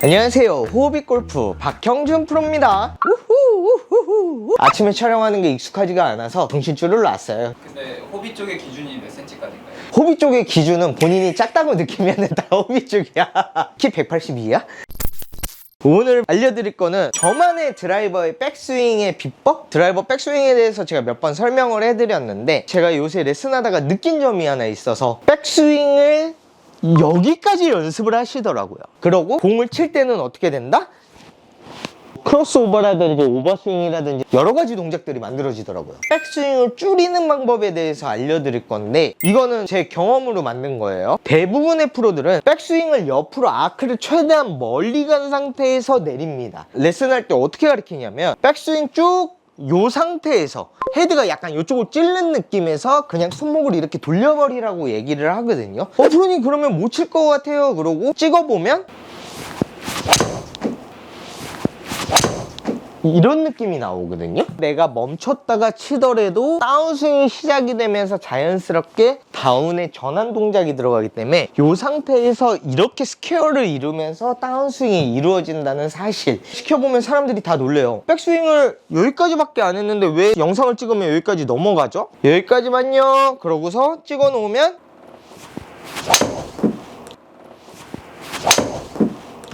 안녕하세요. 호흡이 골프 박형준 프로입니다. 우후, 우후후. 아침에 촬영하는 게 익숙하지가 않아서 정신줄을 놨어요. 근데 호비 쪽의 기준이 몇 cm까지인가요? 호비 쪽의 기준은 본인이 작다고 느끼면 다 호비 쪽이야. 키 182야? 오늘 알려드릴 거는 저만의 드라이버의 백스윙의 비법? 드라이버 백스윙에 대해서 제가 몇 번 설명을 해드렸는데 제가 요새 레슨하다가 느낀 점이 하나 있어서 백스윙을 여기까지 연습을 하시더라고요. 그러고 공을 칠 때는 어떻게 된다? 크로스오버라든지 오버스윙이라든지 여러 가지 동작들이 만들어지더라고요. 백스윙을 줄이는 방법에 대해서 알려드릴 건데 이거는 제 경험으로 만든 거예요. 대부분의 프로들은 백스윙을 옆으로 아크를 최대한 멀리 간 상태에서 내립니다. 레슨할 때 어떻게 가르치냐면 백스윙 쭉 요 상태에서 헤드가 약간 이쪽으로 찔는 느낌에서 그냥 손목을 이렇게 돌려버리라고 얘기를 하거든요. 어, 프로님 그러면 못 칠 것 같아요. 그러고 찍어보면 이런 느낌이 나오거든요. 내가 멈췄다가 치더라도 다운스윙이 시작이 되면서 자연스럽게 다운의 전환 동작이 들어가기 때문에 이 상태에서 이렇게 스퀘어를 이루면서 다운스윙이 이루어진다는 사실 시켜보면 사람들이 다 놀래요. 백스윙을 여기까지밖에 안 했는데 왜 영상을 찍으면 여기까지 넘어가죠? 여기까지만요. 그러고서 찍어 놓으면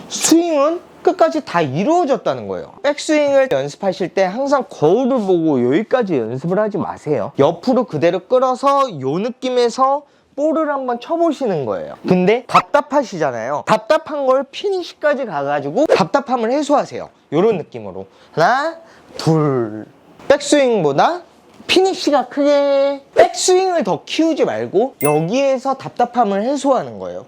스윙은 끝까지 다 이루어졌다는 거예요. 백스윙을 연습하실 때 항상 거울을 보고 여기까지 연습을 하지 마세요. 옆으로 그대로 끌어서 요 느낌에서 볼을 한번 쳐보시는 거예요. 근데 답답하시잖아요. 답답한 걸 피니시까지 가가지고 답답함을 해소하세요. 요런 느낌으로. 하나, 둘. 백스윙보다 피니시가 크게 백스윙을 더 키우지 말고 여기에서 답답함을 해소하는 거예요.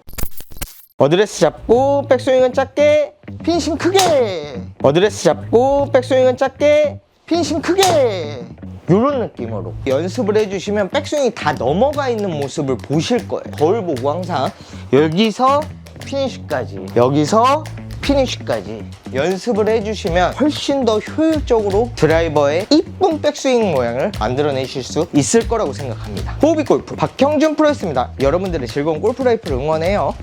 어드레스 잡고 백스윙은 작게 핀심 크게. 어드레스 잡고 백스윙은 작게 핀심 크게. 이런 느낌으로 연습을 해주시면 백스윙이 다 넘어가 있는 모습을 보실 거예요. 거울 보고 항상 여기서 피니시까지 여기서 피니시까지 연습을 해주시면 훨씬 더 효율적으로 드라이버의 이쁜 백스윙 모양을 만들어내실 수 있을 거라고 생각합니다. 호흡이 골프. 박형준 프로였습니다. 여러분들의 즐거운 골프 라이프를 응원해요